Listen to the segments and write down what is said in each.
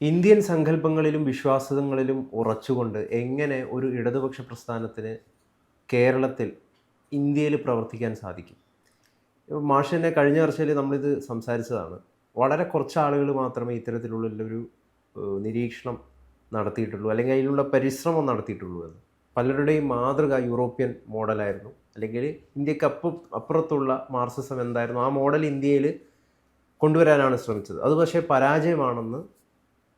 Indian സങ്കല്പങ്ങളിലും വിശ്വാസങ്ങളിലും ഉറച്ചുകൊണ്ട് എങ്ങനെ ഒരു ഇടതുപക്ഷ പ്രസ്ഥാനത്തിന് കേരളത്തിൽ ഇന്ത്യയിൽ പ്രവർത്തിക്കാൻ സാധിക്കും? മാഷിനെ കഴിഞ്ഞ വർഷത്തിൽ നമ്മളിത് സംസാരിച്ചതാണ്. വളരെ കുറച്ച് ആളുകൾ മാത്രമേ ഇത്തരത്തിലുള്ളൊരു നിരീക്ഷണം നടത്തിയിട്ടുള്ളൂ. അല്ലെങ്കിൽ അതിനുള്ള പരിശ്രമം നടത്തിയിട്ടുള്ളൂ എന്ന്. പലരുടെയും മാതൃക യൂറോപ്യൻ മോഡലായിരുന്നു. അല്ലെങ്കിൽ ഇന്ത്യയ്ക്ക് അപ്പ അപ്പുറത്തുള്ള മാർസിസം എന്തായിരുന്നു? ആ മോഡൽ ഇന്ത്യയിൽ കൊണ്ടുവരാനാണ് ശ്രമിച്ചത്. അത് പക്ഷേ പരാജയമാണെന്ന്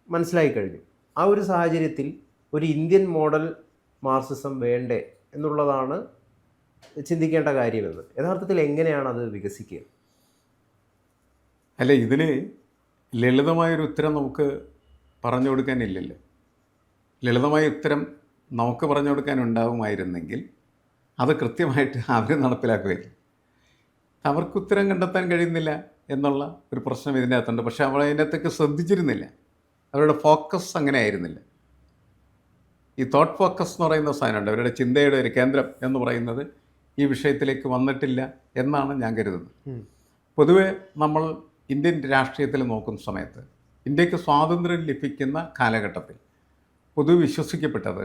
മനസ്സിലായി കഴിഞ്ഞു ആ ഒരു സാഹചര്യത്തിൽ ഒരു ഇന്ത്യൻ മോഡൽ മാർസിസം വേണ്ടേ എന്നുള്ളതാണ് ചിന്തിക്കേണ്ട കാര്യമെന്ന് യഥാർത്ഥത്തിൽ എങ്ങനെയാണ് അത് വികസിക്കുക? അല്ല ഇതിന് ലളിതമായൊരു ഉത്തരം നമുക്ക് പറഞ്ഞു കൊടുക്കാനില്ലല്ലോ ലളിതമായ ഉത്തരം നമുക്ക് പറഞ്ഞു കൊടുക്കാൻ ഉണ്ടാവുമായിരുന്നെങ്കിൽ അത് കൃത്യമായിട്ട് അവർ നടപ്പിലാക്കുമായിരുന്നു. അവർക്ക് ഉത്തരം കണ്ടെത്താൻ കഴിയുന്നില്ല എന്നുള്ള ഒരു പ്രശ്നം ഇതിന്റെ അകത്തുണ്ട് പക്ഷേ അവർ അതിന്റെ അകത്തേക്ക് ശ്രദ്ധിച്ചിരുന്നില്ല. അവരുടെ ഫോക്കസ് അങ്ങനെ ആയിരുന്നില്ല ഈ തോട്ട് ഫോക്കസ് എന്ന് പറയുന്ന സാധനമുണ്ട്. അവരുടെ ചിന്തയുടെ ഒരു കേന്ദ്രം എന്ന് പറയുന്നത് ഈ വിഷയത്തിലേക്ക് വന്നിട്ടില്ല എന്നാണ് ഞാൻ കരുതുന്നത്. പൊതുവെ നമ്മൾ ഇന്ത്യൻ രാഷ്ട്രീയത്തിൽ നോക്കുന്ന സമയത്ത് ഇന്ത്യയ്ക്ക് സ്വാതന്ത്ര്യം ലഭിക്കുന്ന കാലഘട്ടത്തിൽ പൊതുവെ വിശ്വസിക്കപ്പെട്ടത്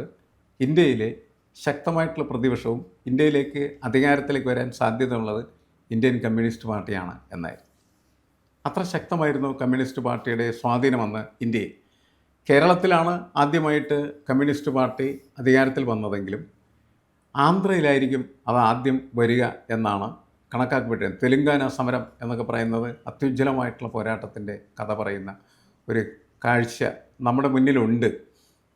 ഇന്ത്യയിലെ ശക്തമായിട്ടുള്ള പ്രതിപക്ഷവും ഇന്ത്യയിലേക്ക് അധികാരത്തിലേക്ക് വരാൻ സാധ്യതയുള്ളത് ഇന്ത്യൻ കമ്മ്യൂണിസ്റ്റ് പാർട്ടിയാണ് എന്നായിരുന്നു. അത്ര ശക്തമായിരുന്നു കമ്മ്യൂണിസ്റ്റ് പാർട്ടിയുടെ സ്വാധീനമെന്ന് ഇന്ത്യയിൽ കേരളത്തിലാണ് ആദ്യമായിട്ട് കമ്മ്യൂണിസ്റ്റ് പാർട്ടി അധികാരത്തിൽ വന്നതെങ്കിലും ആന്ധ്രയിലായിരിക്കും അത് ആദ്യം വരിക എന്നാണ് കണക്കാക്കപ്പെട്ടത് തെലുങ്കാന സമരം എന്നൊക്കെ പറയുന്നത് അത്യുജ്വലമായിട്ടുള്ള പോരാട്ടത്തിന്റെ കഥ പറയുന്ന ഒരു കാഴ്ച നമ്മുടെ മുന്നിലുണ്ട്.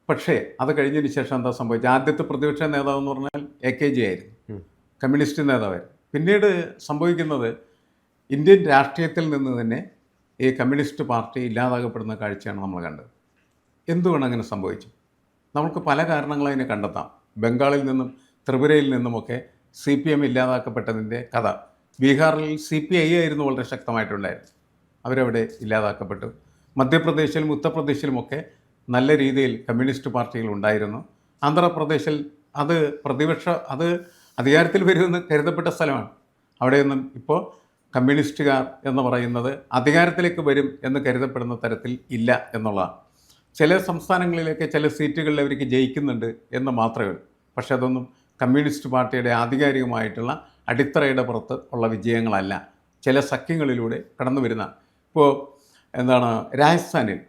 പക്ഷേ അത് കഴിഞ്ഞതിന് ശേഷം എന്താ സംഭവിച്ചത്? ആദ്യത്തെ പ്രതിപക്ഷ നേതാവ് എന്ന് പറഞ്ഞാൽ എ കെ ജി ആയിരുന്നു. കമ്മ്യൂണിസ്റ്റ് നേതാവായിരുന്നു. പിന്നീട് സംഭവിക്കുന്നത് ഇന്ത്യൻ രാഷ്ട്രീയത്തിൽ നിന്ന് തന്നെ ഈ കമ്മ്യൂണിസ്റ്റ് പാർട്ടി ഇല്ലാതാകപ്പെടുന്ന കാഴ്ചയാണ് നമ്മൾ കണ്ടത്. എന്തുകൊണ്ട് അങ്ങനെ സംഭവിച്ചു? നമുക്ക് പല കാരണങ്ങളും അതിനെ കണ്ടെത്താം. ബംഗാളിൽ നിന്നും ത്രിപുരയിൽ നിന്നുമൊക്കെ സി പി എം ഇല്ലാതാക്കപ്പെട്ടതിന്റെ കഥ. ബീഹാറിൽ സി പി ഐ ആയിരുന്നു വളരെ ശക്തമായിട്ടുണ്ടായിരുന്നു അവരവിടെ ഇല്ലാതാക്കപ്പെട്ടു. മധ്യപ്രദേശിലും ഉത്തർപ്രദേശിലുമൊക്കെ നല്ല രീതിയിൽ കമ്മ്യൂണിസ്റ്റ് പാർട്ടികൾ ഉണ്ടായിരുന്നു. ആന്ധ്രാപ്രദേശിൽ അത് പ്രതിപക്ഷ അത് അധികാരത്തിൽ വരുമെന്ന് കരുതപ്പെട്ട സ്ഥലമാണ്. അവിടെയൊന്നും ഇപ്പോൾ കമ്മ്യൂണിസ്റ്റുകാർ എന്ന് പറയുന്നത് അധികാരത്തിലേക്ക് വരും എന്ന് കരുതപ്പെടുന്ന തരത്തിൽ ഇല്ല എന്നുള്ളതാണ്. ചില സംസ്ഥാനങ്ങളിലൊക്കെ ചില സീറ്റുകളിൽ അവർക്ക് ജയിക്കുന്നുണ്ട് എന്ന് മാത്രമേ ഉള്ളൂ. പക്ഷേ അതൊന്നും കമ്മ്യൂണിസ്റ്റ് പാർട്ടിയുടെ ആധികാരികമായിട്ടുള്ള അടിത്തറയുടെ പുറത്ത് ഉള്ള വിജയങ്ങളല്ല. ചില സഖ്യങ്ങളിലൂടെ കടന്നു വരുന്ന ഇപ്പോൾ എന്താണ് രാജസ്ഥാനിൽ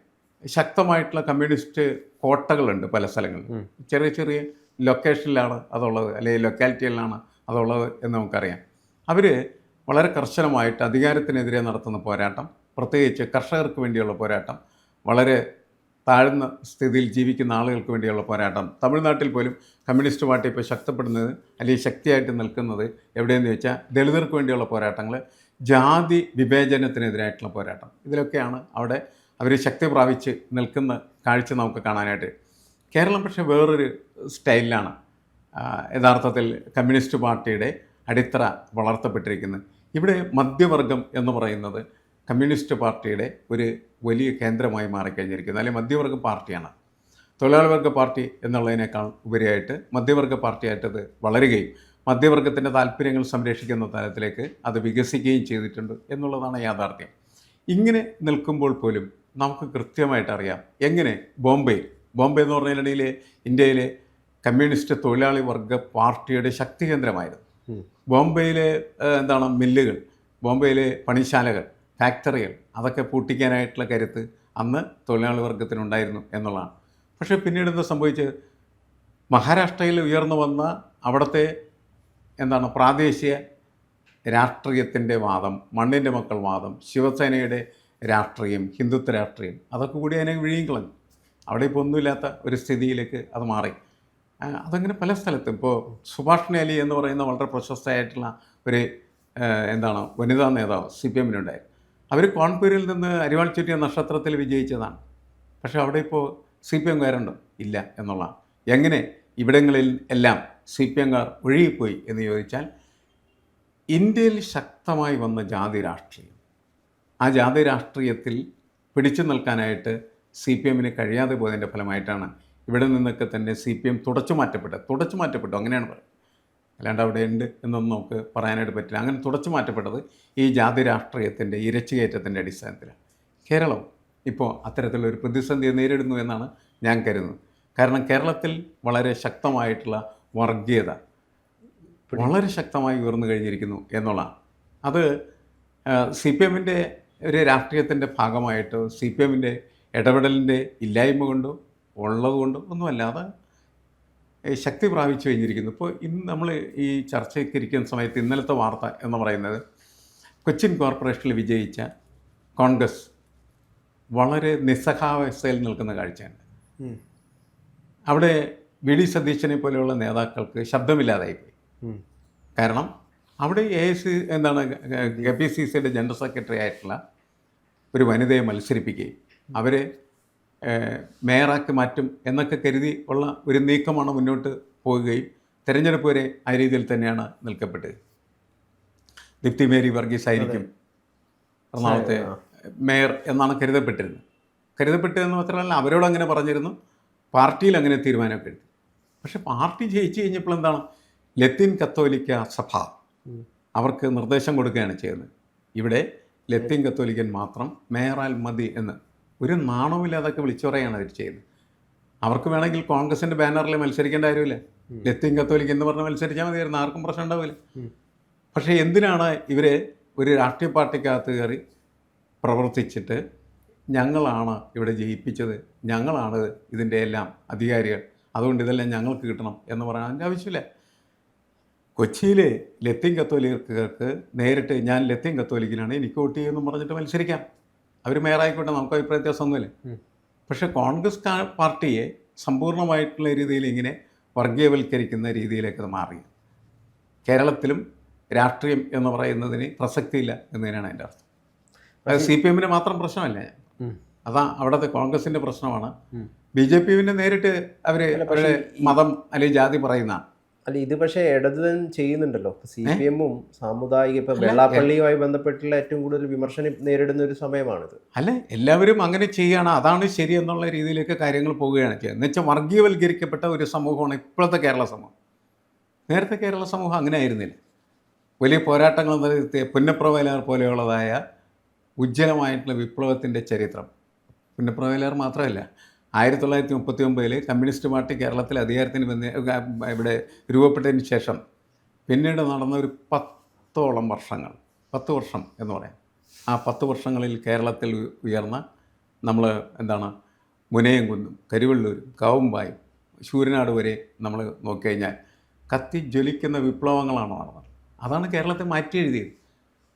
ശക്തമായിട്ടുള്ള കമ്മ്യൂണിസ്റ്റ് കോട്ടകളുണ്ട് പല സ്ഥലങ്ങളിൽ. ചെറിയ ചെറിയ ലൊക്കേഷനിലാണ് അതുള്ളത് അല്ലെങ്കിൽ ലൊക്കാലിറ്റികളിലാണ് അതുള്ളത് എന്ന് നമുക്കറിയാം. അവർ വളരെ കർശനമായിട്ട് അധികാരത്തിനെതിരെ നടത്തുന്ന പോരാട്ടം പ്രത്യേകിച്ച് കർഷകർക്ക് വേണ്ടിയുള്ള പോരാട്ടം വളരെ താഴ്ന്ന സ്ഥിതിയിൽ ജീവിക്കുന്ന ആളുകൾക്ക് വേണ്ടിയുള്ള പോരാട്ടം തമിഴ്നാട്ടിൽ പോലും കമ്മ്യൂണിസ്റ്റ് പാർട്ടി ഇപ്പോൾ ശക്തപ്പെടുന്നത് അല്ലെങ്കിൽ ശക്തിയായിട്ട് നിൽക്കുന്നത് എവിടെയെന്ന് വെച്ചാൽ ദളിതർക്ക് വേണ്ടിയുള്ള പോരാട്ടങ്ങൾ ജാതി വിവേചനത്തിനെതിരായിട്ടുള്ള പോരാട്ടം. ഇതിലൊക്കെയാണ് അവിടെ അവർ ശക്തി പ്രാപിച്ച് നിൽക്കുന്ന കാഴ്ച നമുക്ക് കാണാനായിട്ട്. കേരളം പക്ഷേ വേറൊരു സ്റ്റൈലിലാണ്. യഥാർത്ഥത്തിൽ കമ്മ്യൂണിസ്റ്റ് പാർട്ടിയുടെ അടിത്തറ വളർത്തപ്പെട്ടിരിക്കുന്നത് ഇവിടെ മധ്യവർഗം എന്ന് പറയുന്നത് കമ്മ്യൂണിസ്റ്റ് പാർട്ടിയുടെ ഒരു വലിയ കേന്ദ്രമായി മാറിക്കഴിഞ്ഞിരിക്കുന്നത് അല്ലെങ്കിൽ മധ്യവർഗ പാർട്ടിയാണ്. തൊഴിലാളി വർഗ പാർട്ടി എന്നുള്ളതിനേക്കാൾ ഉപരിയായിട്ട് മധ്യവർഗ പാർട്ടിയായിട്ടത് വളരുകയും മധ്യവർഗത്തിന്റെ താല്പര്യങ്ങൾ സംരക്ഷിക്കുന്ന തലത്തിലേക്ക് അത് വികസിക്കുകയും ചെയ്തിട്ടുണ്ട് എന്നുള്ളതാണ് യാഥാർത്ഥ്യം. ഇങ്ങനെ നിൽക്കുമ്പോൾ പോലും നമുക്ക് കൃത്യമായിട്ട് അറിയാം എങ്ങനെ ബോംബെ ബോംബെ എന്ന് പറഞ്ഞതിനിടയിൽ ഇന്ത്യയിലെ കമ്മ്യൂണിസ്റ്റ് തൊഴിലാളി വർഗ പാർട്ടിയുടെ ശക്തി കേന്ദ്രമായിരുന്നു. ബോംബെയിലെ എന്താണ് മില്ലുകൾ ബോംബെയിലെ പണിശാലകൾ ഫാക്ടറികൾ അതൊക്കെ പൂട്ടിക്കാനായിട്ടുള്ള കരുത്ത് അന്ന് തൊഴിലാളി വർഗത്തിനുണ്ടായിരുന്നു എന്നുള്ളതാണ്. പക്ഷേ പിന്നീട് എന്താ സംഭവിച്ചത്? മഹാരാഷ്ട്രയിൽ ഉയർന്നു വന്ന അവിടുത്തെ എന്താണ് പ്രാദേശിക രാഷ്ട്രീയത്തിന്റെ വാദം മണ്ണിന്റെ മക്കൾ വാദം ശിവസേനയുടെ രാഷ്ട്രീയം ഹിന്ദുത്വ രാഷ്ട്രീയം അതൊക്കെ കൂടി അതിനെ വിഴിയും കളഞ്ഞു അവിടെ ഇപ്പോൾ ഒന്നുമില്ലാത്ത ഒരു സ്ഥിതിയിലേക്ക് അത് മാറി. അതങ്ങനെ പല സ്ഥലത്തും? ഇപ്പോൾ സുഭാഷ് അലി എന്ന് പറയുന്ന വളരെ പ്രശസ്തയായിട്ടുള്ള ഒരു എന്താണ് വനിതാ നേതാവ് സി പി അവർ കോൺപൂരിൽ നിന്ന് അരിവാൾ ചുറ്റിയ നക്ഷത്രത്തിൽ വിജയിച്ചതാണ്. പക്ഷേ അവിടെ ഇപ്പോൾ സി പി എംകാരുണ്ടോ? ഇല്ല എന്നുള്ളതാണ്. എങ്ങനെ ഇവിടങ്ങളിൽ എല്ലാം സി പി എംകാർ ഒഴുകിപ്പോയി എന്ന് ചോദിച്ചാൽ ഇന്ത്യയിൽ ശക്തമായി വന്ന ജാതി രാഷ്ട്രീയം. ആ ജാതി രാഷ്ട്രീയത്തിൽ പിടിച്ചു നിൽക്കാനായിട്ട് സി പി എമ്മിന് കഴിയാതെ പോയതിന്റെ ഫലമായിട്ടാണ് ഇവിടെ നിന്നൊക്കെ തന്നെ സി പി എം തുടച്ചു മാറ്റപ്പെട്ടു. തുടച്ചു മാറ്റപ്പെട്ടു അങ്ങനെയാണ് പറയുന്നത്. അല്ലാണ്ട് അവിടെ ഉണ്ട് എന്നൊന്നും നമുക്ക് പറയാനായിട്ട് പറ്റില്ല. അങ്ങനെ തുടച്ചു മാറ്റപ്പെട്ടത് ഈ ജാതി രാഷ്ട്രീയത്തിന്റെ ഇരച്ചുകയറ്റത്തിന്റെ അടിസ്ഥാനത്തിലാണ്. കേരളം ഇപ്പോൾ അത്തരത്തിലൊരു പ്രതിസന്ധിയെ നേരിടുന്നു എന്നാണ് ഞാൻ കരുതുന്നത്. കാരണം കേരളത്തിൽ വളരെ ശക്തമായിട്ടുള്ള വർഗീയത വളരെ ശക്തമായി ഉയർന്നു കഴിഞ്ഞിരിക്കുന്നു എന്നുള്ളതാണ്. അത് സി പി എമ്മിന്റെ ഒരു രാഷ്ട്രീയത്തിന്റെ ഭാഗമായിട്ടോ സി പി എമ്മിന്റെ ഇടപെടലിന്റെ ഇല്ലായ്മ കൊണ്ടോ ഉള്ളത് കൊണ്ടോ ഒന്നുമല്ലാതെ ശക്തി പ്രാപിച്ചു കഴിഞ്ഞിരിക്കുന്നു. ഇപ്പോൾ ഇന്ന് നമ്മൾ ഈ ചർച്ചയ്ക്ക് ഇരിക്കുന്ന സമയത്ത് ഇന്നലത്തെ വാർത്ത എന്ന് പറയുന്നത് കൊച്ചിൻ കോർപ്പറേഷനിൽ വിജയിച്ച കോൺഗ്രസ് വളരെ നിസ്സഹാവസ്ഥയിൽ നിൽക്കുന്ന കാഴ്ചയാണ്. അവിടെ വി ഡി സതീശനെ പോലെയുള്ള നേതാക്കൾക്ക് ശബ്ദമില്ലാതായിപ്പോയി കാരണം അവിടെ എ സി എന്താണ് കെ പി സി സിയുടെ ജനറൽ സെക്രട്ടറി ആയിട്ടുള്ള ഒരു വനിതയെ മത്സരിപ്പിക്കുകയും അവരെ മേയറാക്കി മാറ്റും എന്നൊക്കെ കരുതി ഉള്ള ഒരു നീക്കമാണ് മുന്നോട്ട് പോവുകയും തെരഞ്ഞെടുപ്പ് വരെ ആ രീതിയിൽ തന്നെയാണ് നിൽക്കപ്പെട്ടത്. ദീപ്തി മേരി വർഗീസ് ആയിരിക്കും എറണാകുളത്തെ മേയർ എന്നാണ് കരുതപ്പെട്ടിരുന്നത്. കരുതപ്പെട്ടതെന്ന് മാത്രമല്ല അവരോട് അങ്ങനെ പറഞ്ഞിരുന്നു. പാർട്ടിയിൽ അങ്ങനെ തീരുമാനമൊക്കെ എടുത്തു. പക്ഷെ പാർട്ടി ജയിച്ചു കഴിഞ്ഞപ്പോൾ എന്താണ്? ലത്തീൻ കത്തോലിക്ക സഭ അവർക്ക് നിർദ്ദേശം കൊടുക്കുകയാണ് ചെയ്യുന്നത്. ഇവിടെ ലത്തീൻ കത്തോലിക്കൻ മാത്രം മേയറാൽ മതി എന്ന്. ഒരു നാണവുമില്ലാതൊക്കെ വിളിച്ചു പറയുകയാണ് അവർ ചെയ്യുന്നത്. അവർക്ക് വേണമെങ്കിൽ കോൺഗ്രസിന്റെ ബാനറിൽ മത്സരിക്കേണ്ട കാര്യമില്ല. ലത്തീൻ കത്തോലിക്ക് എന്ന് പറഞ്ഞ് മത്സരിച്ചാൽ മതിയായിരുന്നു. ആർക്കും പ്രശ്നം ഉണ്ടാവില്ല. പക്ഷേ എന്തിനാണ് ഇവർ ഒരു രാഷ്ട്രീയ പാർട്ടിക്കകത്ത് കയറി പ്രവർത്തിച്ചിട്ട് ഞങ്ങളാണ് ഇവിടെ ജയിപ്പിച്ചത് ഞങ്ങളാണ് ഇതിന്റെ എല്ലാം അധികാരികൾ അതുകൊണ്ട് ഇതെല്ലാം ഞങ്ങൾക്ക് കിട്ടണം എന്ന് പറയാൻ അതിന്റെ ആവശ്യമില്ല. കൊച്ചിയിലെ ലത്തീൻ കത്തോലിക്കർക്ക് നേരിട്ട് ഞാൻ ലത്തീൻ കത്തോലിക്കിലാണ് എനിക്ക് വോട്ട് ചെയ്യുമെന്ന് പറഞ്ഞിട്ട് മത്സരിക്കാം. അവർ മേയറായിക്കോട്ടെ നമുക്ക് അഭിപ്രായ വ്യത്യാസമൊന്നുമില്ല. പക്ഷേ കോൺഗ്രസ് പാർട്ടിയെ സമ്പൂർണമായിട്ടുള്ള രീതിയിൽ ഇങ്ങനെ വർഗീയവൽക്കരിക്കുന്ന രീതിയിലേക്ക് അത് മാറി കേരളത്തിലും രാഷ്ട്രീയം എന്ന് പറയുന്നതിന് പ്രസക്തിയില്ല എന്ന് തന്നെയാണ് എന്റെ അർത്ഥം അതായത് സി പി എമ്മിന് മാത്രം പ്രശ്നമല്ല. അതാ അവിടുത്തെ കോൺഗ്രസിന്റെ പ്രശ്നമാണ്. ബി ജെ പി പിന്നെ നേരിട്ട് അവർ അവരുടെ മതം അല്ലെങ്കിൽ ജാതി പറയുന്ന അല്ല ഇത് പക്ഷേ ഇടതുതൻ ചെയ്യുന്നുണ്ടല്ലോ. സി? പി എമ്മും സാമുദായിക ഇപ്പൊ വെള്ളാപ്പള്ളിയുമായി ബന്ധപ്പെട്ടുള്ള ഏറ്റവും കൂടുതൽ വിമർശനം നേരിടുന്ന ഒരു സമയമാണിത്. അല്ല എല്ലാവരും അങ്ങനെ ചെയ്യുകയാണ് അതാണ് ശരി എന്നുള്ള രീതിയിലേക്ക് കാര്യങ്ങൾ പോവുകയാണ് ചെയ്യുന്നത് എന്ന് വെച്ചാൽ വർഗീയവൽക്കരിക്കപ്പെട്ട ഒരു സമൂഹമാണ് ഇപ്പോഴത്തെ കേരള സമൂഹം. നേരത്തെ കേരള സമൂഹം അങ്ങനെ ആയിരുന്നില്ല. വലിയ പോരാട്ടങ്ങൾ നിലനിർത്തിയ പുന്നപ്രവയലാർ പോലെയുള്ളതായ ഉജ്ജ്വലമായിട്ടുള്ള വിപ്ലവത്തിന്റെ ചരിത്രം. പുന്നപ്രവയലാർ മാത്രമല്ല ആയിരത്തി തൊള്ളായിരത്തി മുപ്പത്തി ഒമ്പതിൽ കമ്മ്യൂണിസ്റ്റ് പാർട്ടി കേരളത്തിൽ അധികാരത്തിന് വന്ന് ഇവിടെ രൂപപ്പെട്ടതിന് ശേഷം പിന്നീട് നടന്ന ഒരു പത്തോളം വർഷങ്ങൾ പത്ത് വർഷം എന്ന് പറയാം. ആ പത്ത് വർഷങ്ങളിൽ കേരളത്തിൽ ഉയർന്ന നമ്മൾ എന്താണ് മുനയംകുന്നും കരുവള്ളൂരും കാവുമ്പായും ശൂരനാട് വരെ നമ്മൾ നോക്കിക്കഴിഞ്ഞാൽ കത്തി ജ്വലിക്കുന്ന വിപ്ലവങ്ങളാണ് നടന്നത്. അതാണ് കേരളത്തെ മാറ്റി എഴുതിയത്.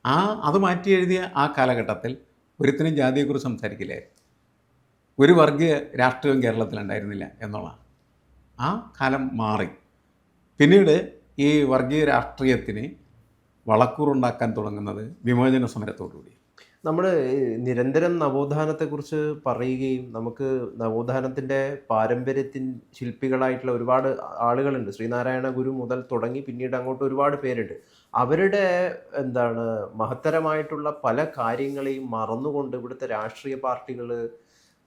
ആ അത് മാറ്റി എഴുതിയ ആ കാലഘട്ടത്തിൽ ഒരുത്തിനും ജാതിയെക്കുറിച്ച് സംസാരിക്കില്ലായിരുന്നു. ഒരു വർഗീയ രാഷ്ട്രീയം കേരളത്തിലുണ്ടായിരുന്നില്ല എന്നുള്ളതാണ് ആ കാലം മാറി. പിന്നീട് ഈ വർഗീയ രാഷ്ട്രീയത്തിന് വളക്കൂറുണ്ടാക്കാൻ തുടങ്ങുന്നത് വിമോചന സമരത്തോടുകൂടി നമ്മൾ നിരന്തരം നവോത്ഥാനത്തെക്കുറിച്ച് പറയുകയും നമുക്ക് നവോത്ഥാനത്തിന്റെ പാരമ്പര്യത്തിൻ ശില്പികളായിട്ടുള്ള ഒരുപാട് ആളുകളുണ്ട്. ശ്രീനാരായണ ഗുരു മുതൽ തുടങ്ങി പിന്നീട് അങ്ങോട്ട് ഒരുപാട് പേരുണ്ട്. അവരുടെ എന്താണ് മഹത്തരമായിട്ടുള്ള പല കാര്യങ്ങളെയും മറന്നുകൊണ്ട് ഇവിടുത്തെ രാഷ്ട്രീയ പാർട്ടികൾ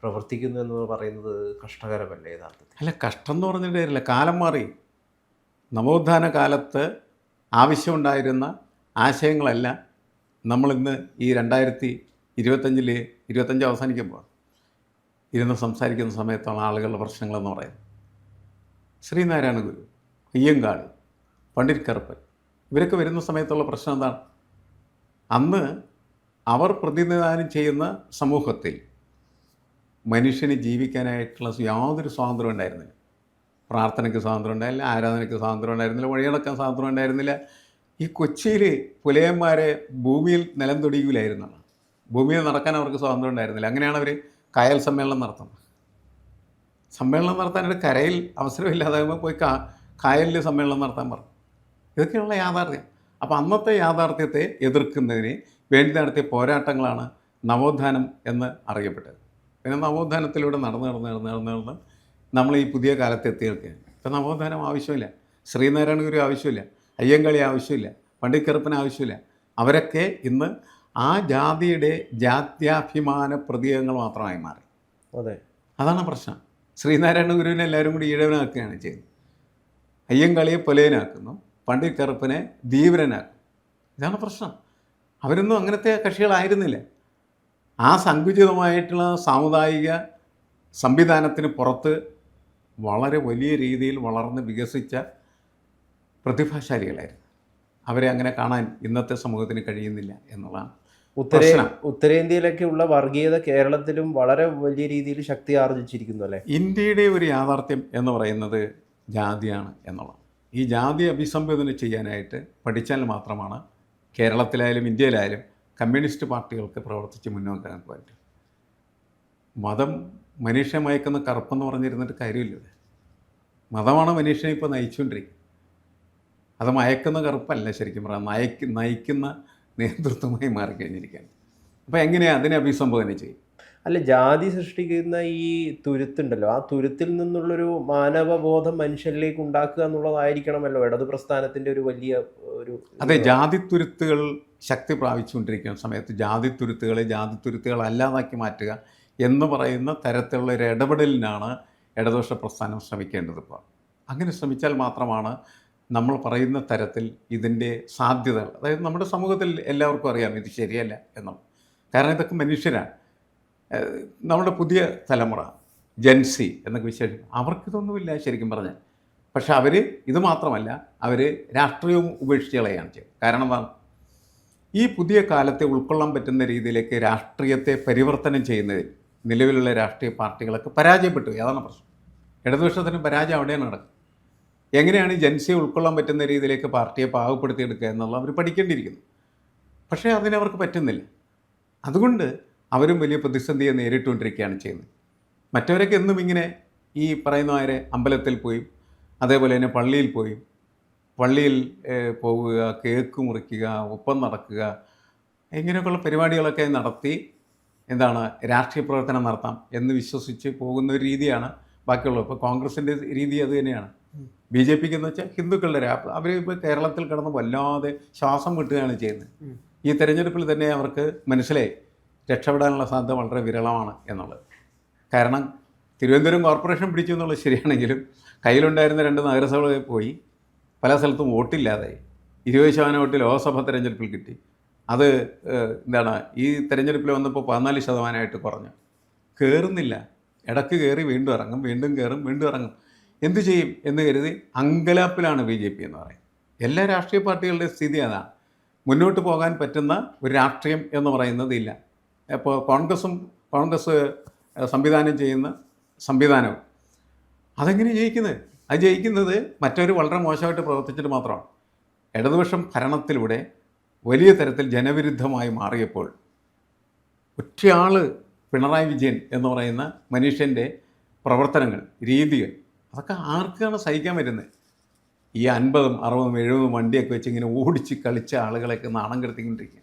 പ്രവർത്തിക്കുന്നു എന്ന് പറയുന്നത് കഷ്ടകരമല്ലേ യഥാർത്ഥത്തിൽ? അല്ല കഷ്ടം എന്ന് പറഞ്ഞിട്ട് കാര്യമില്ല. കാലം മാറി. നവോത്ഥാന കാലത്ത് ആവശ്യമുണ്ടായിരുന്ന ആശയങ്ങളെല്ലാം നമ്മളിന്ന് ഈ രണ്ടായിരത്തി ഇരുപത്തഞ്ചിൽ ഇരുപത്തഞ്ച് അവസാനിക്കുമ്പോൾ ഇരുന്ന് സംസാരിക്കുന്ന സമയത്താണ് ആളുകളുടെ പ്രശ്നങ്ങളെന്ന് പറയുന്നത്. ശ്രീനാരായണ ഗുരു അയ്യങ്കാളി പണ്ഡിറ്റ് കറുപ്പൻ ഇവരൊക്കെ വരുന്ന സമയത്തുള്ള പ്രശ്നം എന്താണ്? അന്ന് അവർ പ്രതിനിധാനം ചെയ്യുന്ന സമൂഹത്തിൽ മനുഷ്യന് ജീവിക്കാനായിട്ടുള്ള യാതൊരു സ്വാതന്ത്ര്യം ഉണ്ടായിരുന്നില്ല. പ്രാർത്ഥനയ്ക്ക് സ്വാതന്ത്ര്യം ഉണ്ടായില്ല ആരാധനയ്ക്ക് സ്വാതന്ത്ര്യം ഉണ്ടായിരുന്നില്ല വഴിയടക്കാൻ സ്വാതന്ത്ര്യം ഉണ്ടായിരുന്നില്ല. ഈ കൊച്ചിയിൽ പുലയന്മാരെ ഭൂമിയിൽ നിലം തൊടിയിലായിരുന്നു ഭൂമിയിൽ നടക്കാൻ അവർക്ക് സ്വാതന്ത്ര്യം ഉണ്ടായിരുന്നില്ല. അങ്ങനെയാണ് അവർ കയൽ സമ്മേളനം നടത്തുന്നത്. സമ്മേളനം നടത്താനായിട്ട് കരയിൽ അവസരമില്ലാതാകുമ്പോൾ പോയി കാ കായലിൽ സമ്മേളനം നടത്താൻ പറഞ്ഞു. ഇതൊക്കെയുള്ള യാഥാർത്ഥ്യം. അപ്പോൾ അന്നത്തെ യാഥാർത്ഥ്യത്തെ എതിർക്കുന്നതിന് വേണ്ടി നടത്തിയ പോരാട്ടങ്ങളാണ് നവോത്ഥാനം എന്ന് അറിയപ്പെട്ടത്. പിന്നെ നവോത്ഥാനത്തിലൂടെ നടന്ന് നടന്ന് നടന്ന് നടന്ന് നടന്ന് നമ്മൾ ഈ പുതിയ കാലത്ത് എത്തിയിരിക്കുകയാണ് ഇപ്പം നവോത്ഥാനം ആവശ്യമില്ല. ശ്രീനാരായണ ഗുരു ആവശ്യമില്ല. അയ്യങ്കളി ആവശ്യമില്ല. പണ്ഡിക്കറുപ്പൻ ആവശ്യമില്ല. അവരൊക്കെ ഇന്ന് ആ ജാതിയുടെ ജാത്യാഭിമാന പ്രതീകങ്ങൾ മാത്രമായി മാറി. അതെ. അതാണ് പ്രശ്നം. ശ്രീനാരായണ ഗുരുവിനെ എല്ലാവരും കൂടി ഈഴവനാക്കുകയാണ് ചെയ്യുന്നത്. അയ്യങ്കളിയെ പൊലയനാക്കുന്നു. പണ്ഡിറ്റ് കറുപ്പനെ ധീവരനാക്കും ഇതാണ് പ്രശ്നം. അവരൊന്നും അങ്ങനത്തെ കക്ഷികളായിരുന്നില്ല. ആ സങ്കുചിതമായിട്ടുള്ള സാമുദായിക സംവിധാനത്തിന് പുറത്ത് വളരെ വലിയ രീതിയിൽ വളർന്ന് വികസിച്ച പ്രതിഭാശാലികളായിരുന്നു. അവരെ അങ്ങനെ കാണാൻ ഇന്നത്തെ സമൂഹത്തിന് കഴിയുന്നില്ല എന്നുള്ളതാണ് ഉത്തരേ. ഉത്തരേന്ത്യയിലൊക്കെ ഉള്ള വർഗീയത കേരളത്തിലും വളരെ വലിയ രീതിയിൽ ശക്തി ആർജിച്ചിരിക്കുന്നു അല്ലേ? ഇന്ത്യയുടെ ഒരു യാഥാർത്ഥ്യം എന്ന് പറയുന്നത് ജാതിയാണ് എന്നുള്ളത് ഈ ജാതി അഭിസംബോധന ചെയ്യാനായിട്ട് പഠിച്ചാൽ മാത്രമാണ് കേരളത്തിലായാലും ഇന്ത്യയിലായാലും കമ്മ്യൂണിസ്റ്റ് പാർട്ടികൾക്ക് പ്രവർത്തിച്ച് മുന്നോട്ട് പറ്റും മതം മനുഷ്യ മയക്കുന്ന കറുപ്പെന്ന് പറഞ്ഞിരുന്നിട്ട് കാര്യമില്ല മതമാണ് മനുഷ്യനെ ഇപ്പോൾ നയിച്ചുകൊണ്ടിരിക്കുന്നത് അത് മയക്കുന്ന കറുപ്പല്ല ശരിക്കും പറയാം നയക്ക് നയിക്കുന്ന നേതൃത്വമായി മാറിക്കഴിഞ്ഞിരിക്കുകയാണ്. അപ്പോൾ എങ്ങനെയാണ് അതിനെ അഭിസംബോധന ചെയ്യും? അല്ല ജാതി സൃഷ്ടിക്കുന്ന ഈ തുരുത്തുണ്ടല്ലോ. ആ തുരുത്തിൽ നിന്നുള്ളൊരു മാനവബോധം മനുഷ്യരിലേക്ക് ഉണ്ടാക്കുക എന്നുള്ളതായിരിക്കണമല്ലോ ഇടതു പ്രസ്ഥാനത്തിന്റെ ഒരു വലിയ ഒരു അതെ ജാതി തുരുത്തുകൾ ശക്തി പ്രാപിച്ചുകൊണ്ടിരിക്കുന്ന സമയത്ത് ജാതി തുരുത്തുകളെ ജാതി തുരുത്തുകൾ അല്ലാതാക്കി മാറ്റുക എന്ന് പറയുന്ന തരത്തിലുള്ള ഒരു ഇടപെടലിനാണ് ഇടതുപക്ഷ പ്രസ്ഥാനം ശ്രമിക്കേണ്ടത് ഇപ്പോൾ. അങ്ങനെ ശ്രമിച്ചാൽ മാത്രമാണ് നമ്മൾ പറയുന്ന തരത്തിൽ ഇതിന്റെ സാധ്യതകൾ. അതായത് നമ്മുടെ സമൂഹത്തിൽ എല്ലാവർക്കും അറിയാം ഇത് ശരിയല്ല എന്നുള്ളത്. കാരണം ഇതൊക്കെ മനുഷ്യരാണ്. നമ്മുടെ പുതിയ തലമുറ ജെൻസി എന്നൊക്കെ വിശേഷം അവർക്കിതൊന്നുമില്ല ശരിക്കും പറഞ്ഞാൽ. പക്ഷെ അവർ ഇത് മാത്രമല്ല അവർ രാഷ്ട്രീയവും ഉപേക്ഷിച്ച് കളയാണ് ചെയ്യുന്നത്. കാരണം ഈ പുതിയ കാലത്തെ ഉൾക്കൊള്ളാൻ പറ്റുന്ന രീതിയിലേക്ക് രാഷ്ട്രീയത്തെ പരിവർത്തനം ചെയ്യുന്നതിൽ നിലവിലുള്ള രാഷ്ട്രീയ പാർട്ടികളൊക്കെ പരാജയപ്പെട്ടു. അതാണ് പ്രശ്നം. ഇടതുപക്ഷത്തിന് പരാജയം അവിടെയാണ് നടക്കുന്നത്. എങ്ങനെയാണ് ഈ ജൻസിയെ ഉൾക്കൊള്ളാൻ പറ്റുന്ന രീതിയിലേക്ക് പാർട്ടിയെ പാകപ്പെടുത്തിയെടുക്കുക എന്നുള്ളത് അവർ പഠിക്കേണ്ടിയിരിക്കുന്നു. പക്ഷേ അതിനവർക്ക് പറ്റുന്നില്ല. അതുകൊണ്ട് അവരും വലിയ പ്രതിസന്ധിയെ നേരിട്ടുകൊണ്ടിരിക്കുകയാണ് ചെയ്യുന്നത്. മറ്റവരൊക്കെ എന്നും ഇങ്ങനെ ഈ പറയുന്നവരെ അമ്പലത്തിൽ പോയി അതേപോലെ തന്നെ പള്ളിയിൽ പോയി പള്ളിയിൽ പോവുക കേക്ക് മുറിക്കുക ഒപ്പം നടക്കുക ഇങ്ങനെയൊക്കെയുള്ള പരിപാടികളൊക്കെ നടത്തി എന്താണ് രാഷ്ട്രീയ പ്രവർത്തനം നടത്താം എന്ന് വിശ്വസിച്ച് പോകുന്ന ഒരു രീതിയാണ് ബാക്കിയുള്ളത്. ഇപ്പോൾ കോൺഗ്രസിന്റെ രീതി അത് തന്നെയാണ്. ബി ജെ പിക്ക് എന്ന് വെച്ചാൽ ഹിന്ദുക്കളുടെ രാ അവർ ഇപ്പോൾ കേരളത്തിൽ കിടന്ന് വല്ലാതെ ശ്വാസം വിട്ടുകയാണ് ചെയ്യുന്നത്. ഈ തെരഞ്ഞെടുപ്പിൽ തന്നെ അവർക്ക് മനസ്സിലായി. രക്ഷപ്പെടാനുള്ള സാധ്യത വളരെ വിരളമാണ് എന്നുള്ളത്. കാരണം തിരുവനന്തപുരം കോർപ്പറേഷൻ പിടിച്ചു എന്നുള്ളത് ശരിയാണെങ്കിലും കയ്യിലുണ്ടായിരുന്ന രണ്ട് നഗരസഭകളിൽ പോയി പല സ്ഥലത്തും വോട്ടില്ലാതായി ഇരുപത് ശതമാനം വോട്ട് ലോക്സഭ തെരഞ്ഞെടുപ്പിൽ കിട്ടി. അത് എന്താണ് ഈ തെരഞ്ഞെടുപ്പിൽ വന്നപ്പോൾ പതിനാല് ശതമാനമായിട്ട് കുറഞ്ഞു. കയറുന്നില്ല ഇടയ്ക്ക് കയറി വീണ്ടും ഇറങ്ങും വീണ്ടും കയറും വീണ്ടും ഇറങ്ങും. എന്തു ചെയ്യും എന്ന് കരുതി അങ്കലാപ്പിലാണ് ബി ജെ പി എന്ന് പറയുന്നത് എല്ലാ രാഷ്ട്രീയ പാർട്ടികളുടെയും സ്ഥിതി അതാണ് മുന്നോട്ട് പോകാൻ പറ്റുന്ന ഒരു രാഷ്ട്രീയം എന്ന് പറയുന്നത് ഇല്ല. അപ്പോൾ കോൺഗ്രസും കോൺഗ്രസ് സംവിധാനം ചെയ്യുന്ന സംവിധാനവും. അതെങ്ങനെ ജയിക്കുന്നത്? അത് ജയിക്കുന്നത് മറ്റൊരു വളരെ മോശമായിട്ട് പ്രവർത്തിച്ചിട്ട് മാത്രമാണ്. ഇടതുപക്ഷം ഭരണത്തിലൂടെ വലിയ തരത്തിൽ ജനവിരുദ്ധമായി മാറിയപ്പോൾ ഒറ്റയാൾ പിണറായി വിജയൻ എന്ന് പറയുന്ന മനുഷ്യന്റെ പ്രവർത്തനങ്ങൾ രീതികൾ അതൊക്കെ ആർക്കാണ് സഹിക്കാൻ വരുന്നത് ഈ അൻപതും അറുപതും എഴുപതും വണ്ടിയൊക്കെ വെച്ച് ഇങ്ങനെ ഓടിച്ച് കളിച്ച ആളുകളെയൊക്കെ നാണം കെടുത്തിക്കൊണ്ടിരിക്കുക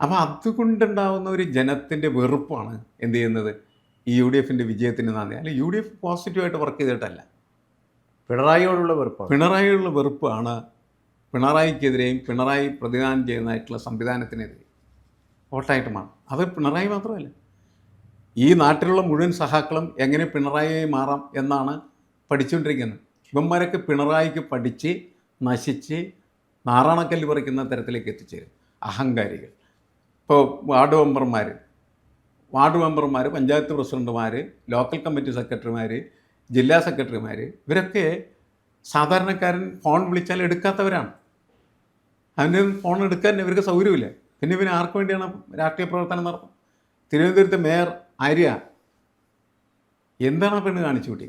അപ്പോൾ അതുകൊണ്ടുണ്ടാവുന്ന ഒരു ജനത്തിന്റെ വെറുപ്പാണ് എന്ത് ചെയ്യുന്നത്? ഈ യു ഡി എഫിന്റെ വിജയത്തിന് നന്ദി. അല്ല യു ഡി എഫ് പോസിറ്റീവായിട്ട് വർക്ക് ചെയ്തിട്ടല്ല. പിണറായിയോടുള്ള വെറുപ്പ് പിണറായിയോടുള്ള വെറുപ്പാണ് പിണറായിക്കെതിരെയും പിണറായി പ്രതിദാനം ചെയ്യുന്നതായിട്ടുള്ള സംവിധാനത്തിനെതിരെ വോട്ടായിട്ടുമാണ് മാറും. അത് പിണറായി മാത്രമല്ല. ഈ നാട്ടിലുള്ള മുഴുവൻ സഹാക്കളും എങ്ങനെ പിണറായിയായി മാറാം എന്നാണ് പഠിച്ചുകൊണ്ടിരിക്കുന്നത്. ഇവന്മാരൊക്കെ പിണറായിക്ക് പഠിച്ച് നശിച്ച് നാറാണക്കല്ല് പറിക്കുന്ന തരത്തിലേക്ക് എത്തിച്ചേരും. അഹങ്കാരികൾ. ഇപ്പോൾ വാർഡ് മെമ്പർമാർ വാർഡ് മെമ്പർമാർ പഞ്ചായത്ത് പ്രസിഡന്റുമാർ ലോക്കൽ കമ്മിറ്റി സെക്രട്ടറിമാർ ജില്ലാ സെക്രട്ടറിമാർ ഇവരൊക്കെ സാധാരണക്കാരൻ ഫോൺ വിളിച്ചാൽ എടുക്കാത്തവരാണ്. അതിന്റെ ഫോൺ എടുക്കാൻ ഇവർക്ക് സൗകര്യമില്ല. പിന്നെ ഇവന് ആർക്ക് വേണ്ടിയാണ് രാഷ്ട്രീയ പ്രവർത്തനം നടത്തുന്നത് തിരുവനന്തപുരത്തെ മേയർ ആര്യ എന്താണ് പെണ്ണ് കാണിച്ചു കൂട്ടി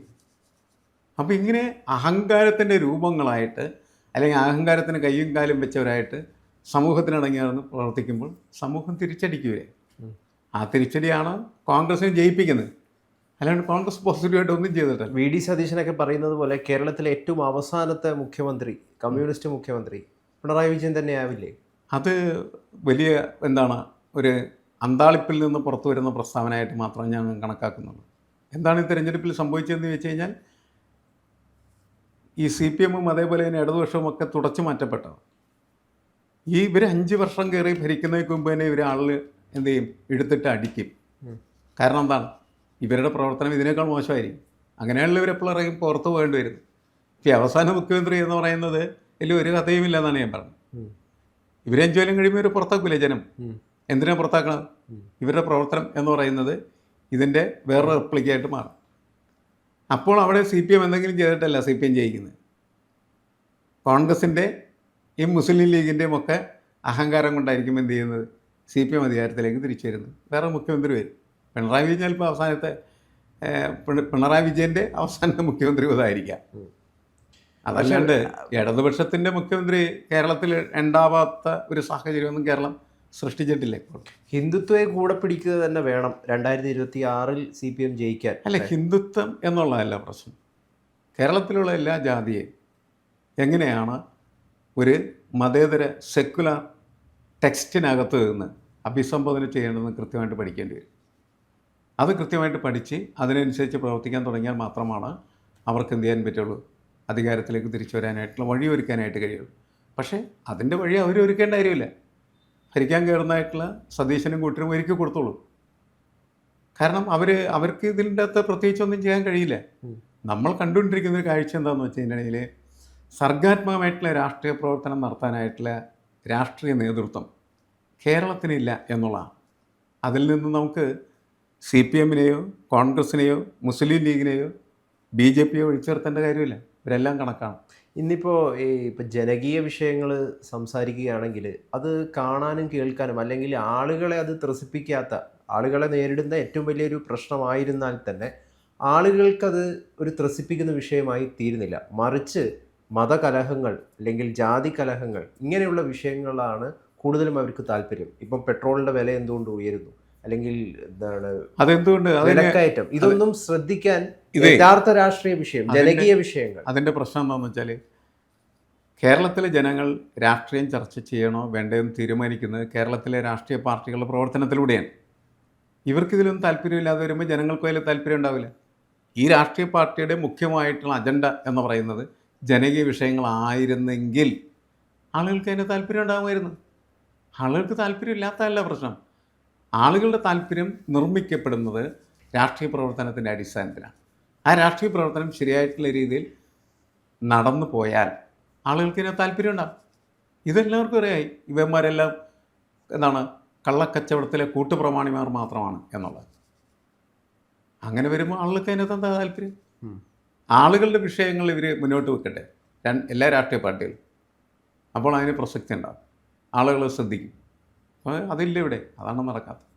അപ്പോൾ ഇങ്ങനെ അഹങ്കാരത്തിന്റെ രൂപങ്ങളായിട്ട് അല്ലെങ്കിൽ അഹങ്കാരത്തിന് കയ്യും കാലും വെച്ചവരായിട്ട് സമൂഹത്തിനിടങ്ങി നടന്ന് പ്രവർത്തിക്കുമ്പോൾ സമൂഹം തിരിച്ചടിക്കുകയെ ആ തിരിച്ചടിയാണ് കോൺഗ്രസിനെ ജയിപ്പിക്കുന്നത്. അല്ലാണ്ട് കോൺഗ്രസ് പോസിറ്റീവായിട്ട് ഒന്നും ചെയ്തിട്ടില്ല. വി ഡി സതീശനൊക്കെ പറയുന്നത് പോലെ കേരളത്തിലെ ഏറ്റവും അവസാനത്തെ മുഖ്യമന്ത്രി കമ്മ്യൂണിസ്റ്റ് മുഖ്യമന്ത്രി പിണറായി വിജയൻ തന്നെ ആവില്ലേ? അത് വലിയ എന്താണ് ഒരു അന്താളിപ്പിൽ നിന്ന് പുറത്തു വരുന്ന പ്രസ്താവനയായിട്ട് മാത്രം ഞാൻ കണക്കാക്കുന്നുള്ളൂ. എന്താണ് ഈ തെരഞ്ഞെടുപ്പിൽ സംഭവിച്ചതെന്ന് വെച്ച് കഴിഞ്ഞാൽ ഈ സി പി എമ്മും അതേപോലെ തന്നെ ഇടതുപക്ഷവും ഒക്കെ തുടച്ചു മാറ്റപ്പെട്ടത് ഈ ഇവർ അഞ്ച് വർഷം കയറി ഭരിക്കുന്നതിന് മുമ്പ് തന്നെ ഇവർ ആളിൽ എന്ത് ചെയ്യും? എടുത്തിട്ട് അടിക്കും. കാരണം എന്താണ്? ഇവരുടെ പ്രവർത്തനം ഇതിനേക്കാൾ മോശമായിരിക്കും. അങ്ങനെയുള്ള ഇവരെപ്പോൾ ഇറങ്ങി പുറത്ത് പോകേണ്ടി വരും ഈ അവസാന മുഖ്യമന്ത്രി എന്ന് പറയുന്നത് ഇതിൽ ഒരു കഥയുമില്ല എന്നാണ് ഞാൻ പറഞ്ഞത്. ഇവരഞ്ചു കൊല്ലം കഴിയുമ്പോൾ ഇവർ പുറത്താക്കൂലേ ജനം? എന്തിനാണ് പുറത്താക്കണത്? ഇവരുടെ പ്രവർത്തനം എന്ന് പറയുന്നത് ഇതിന്റെ വേറൊരു റിപ്ലിക്കായിട്ട് മാറും. അപ്പോൾ അവിടെ സി പി എം എന്തെങ്കിലും ചെയ്തിട്ടല്ല സി പി എം ജയിക്കുന്നത്. കോൺഗ്രസിന്റെ ഈ മുസ്ലിം ലീഗിന്റെയും ഒക്കെ അഹങ്കാരം കൊണ്ടായിരിക്കും എന്ത് ചെയ്യുന്നത്? സി പി എം അധികാരത്തിലേക്ക് തിരിച്ചു വരുന്നത്. വേറെ മുഖ്യമന്ത്രി വരും. പിണറായി വിജയൻ ചിലപ്പോൾ അവസാനത്തെ പിണറായി വിജയന്റെ അവസാനത്തെ മുഖ്യമന്ത്രി ഇതായിരിക്കാം അതല്ലാണ്ട് ഇടതുപക്ഷത്തിന്റെ മുഖ്യമന്ത്രി കേരളത്തിൽ ഉണ്ടാവാത്ത ഒരു സാഹചര്യമൊന്നും കേരളം സൃഷ്ടിച്ചിട്ടില്ല ഇപ്പോൾ. ഹിന്ദുത്വയെ കൂടെ പിടിക്കുക തന്നെ വേണം. രണ്ടായിരത്തി ഇരുപത്തി ആറിൽ സി പി എം ജയിക്കാൻ. അല്ല ഹിന്ദുത്വം എന്നുള്ളതല്ല പ്രശ്നം. കേരളത്തിലുള്ള എല്ലാ ജാതിയെയും എങ്ങനെയാണ് ഒരു മതേതര സെക്കുലർ ടെക്സ്റ്റിനകത്ത് നിന്ന് അഭിസംബോധന ചെയ്യേണ്ടതെന്ന് കൃത്യമായിട്ട് പഠിക്കേണ്ടി വരും. അത് കൃത്യമായിട്ട് പഠിച്ച് അതിനനുസരിച്ച് പ്രവർത്തിക്കാൻ തുടങ്ങിയാൽ മാത്രമാണ് അവർക്ക് എന്ത് ചെയ്യാൻ പറ്റുള്ളൂ? അധികാരത്തിലേക്ക് തിരിച്ചു വരാനായിട്ടുള്ള വഴി ഒരുക്കാനായിട്ട് കഴിയുള്ളൂ. പക്ഷേ അതിന്റെ വഴി അവർ ഒരുക്കേണ്ട കാര്യമില്ല. ഭരിക്കാൻ കയറുന്നതായിട്ടുള്ള സതീശനും കൂട്ടിനും ഒരുക്കി കൊടുത്തോളൂ. കാരണം അവർ അവർക്ക് ഇതിന്റെ അകത്ത് പ്രത്യേകിച്ചൊന്നും ചെയ്യാൻ കഴിയില്ല. നമ്മൾ കണ്ടുകൊണ്ടിരിക്കുന്ന ഒരു കാഴ്ച എന്താണെന്ന് വെച്ച് കഴിഞ്ഞിട്ടുണ്ടെങ്കിൽ സർഗാത്മകമായിട്ടുള്ള രാഷ്ട്രീയ പ്രവർത്തനം നടത്താനായിട്ടുള്ള രാഷ്ട്രീയ നേതൃത്വം കേരളത്തിനില്ല എന്നുള്ളതാണ്. അതിൽ നിന്ന് നമുക്ക് സി പി എമ്മിനെയോ കോൺഗ്രസിനെയോ മുസ്ലിം ലീഗിനെയോ ബി ജെ പിയോ ഒഴിച്ചേർത്തേണ്ട കാര്യമില്ല. ഇവരെല്ലാം കണക്കാണ്. ഇന്നിപ്പോൾ ഈ ഇപ്പോൾ ജനകീയ വിഷയങ്ങൾ സംസാരിക്കുകയാണെങ്കിൽ അത് കാണാനും കേൾക്കാനും അല്ലെങ്കിൽ ആളുകളെ അത് ത്രസിപ്പിക്കാത്ത ആളുകളെ നേരിടുന്ന ഏറ്റവും വലിയൊരു പ്രശ്നമായിരുന്നാൽ തന്നെ ആളുകൾക്കത് ഒരു ത്രസിപ്പിക്കുന്ന വിഷയമായി തീരുന്നില്ല. മറിച്ച് മതകലഹങ്ങൾ അല്ലെങ്കിൽ ജാതി കലഹങ്ങൾ ഇങ്ങനെയുള്ള വിഷയങ്ങളാണ് കൂടുതലും അവർക്ക് താല്പര്യം. ഇപ്പം പെട്രോളിന്റെ വില എന്തുകൊണ്ട് ഉയരുന്നു? അല്ലെങ്കിൽ എന്താണ് അതെന്തുകൊണ്ട്? അതിന് വിലക്കയറ്റം. ഇതൊന്നും ശ്രദ്ധിക്കാൻ യഥാർത്ഥ രാഷ്ട്രീയ വിഷയം ജനകീയ വിഷയങ്ങൾ. അതിന്റെ പ്രശ്നം എന്താണെന്ന് വെച്ചാൽ കേരളത്തിലെ ജനങ്ങൾ രാഷ്ട്രീയം ചർച്ച ചെയ്യണോ വേണ്ടതെന്ന് തീരുമാനിക്കുന്നത് കേരളത്തിലെ രാഷ്ട്രീയ പാർട്ടികളുടെ പ്രവർത്തനത്തിലൂടെയാണ്. ഇവർക്കിതിലൊന്നും താല്പര്യമില്ലാതെ വരുമ്പോൾ ജനങ്ങൾക്ക് അതിൽ താല്പര്യം ഉണ്ടാവില്ല. ഈ രാഷ്ട്രീയ പാർട്ടിയുടെ മുഖ്യമായിട്ടുള്ള അജണ്ട എന്ന് പറയുന്നത് ജനകീയ വിഷയങ്ങളായിരുന്നെങ്കിൽ ആളുകൾക്ക് അതിന് താല്പര്യം ഉണ്ടാകുമായിരുന്നു ആളുകൾക്ക് താല്പര്യമില്ലാത്തതല്ല പ്രശ്നം. ആളുകളുടെ താല്പര്യം നിർമ്മിക്കപ്പെടുന്നത് രാഷ്ട്രീയ പ്രവർത്തനത്തിന്റെ അടിസ്ഥാനത്തിലാണ്. ആ രാഷ്ട്രീയ പ്രവർത്തനം ശരിയായിട്ടുള്ള രീതിയിൽ നടന്നു പോയാൽ ആളുകൾക്ക് ഇതിനെ താല്പര്യം ഉണ്ടാകും. ഇതെല്ലാവർക്കും അറിയായി ഇവന്മാരെല്ലാം എന്താണ് കള്ളക്കച്ചവടത്തിലെ കൂട്ടുപ്രമാണിമാർ മാത്രമാണ് എന്നുള്ളത്. അങ്ങനെ വരുമ്പോൾ ആളുകൾക്ക് അതിനകത്ത് എന്താ താല്പര്യം. ആളുകളുടെ വിഷയങ്ങൾ ഇവർ മുന്നോട്ട് വെക്കട്ടെ. എല്ലാ രാഷ്ട്രീയ പാർട്ടികളും. അപ്പോൾ അതിന് പ്രസക്തി ഉണ്ടാകും ആളുകൾ ശ്രദ്ധിക്കും. അപ്പോൾ അതില്ല ഇവിടെ. അതാണ് നടക്കാത്തത്.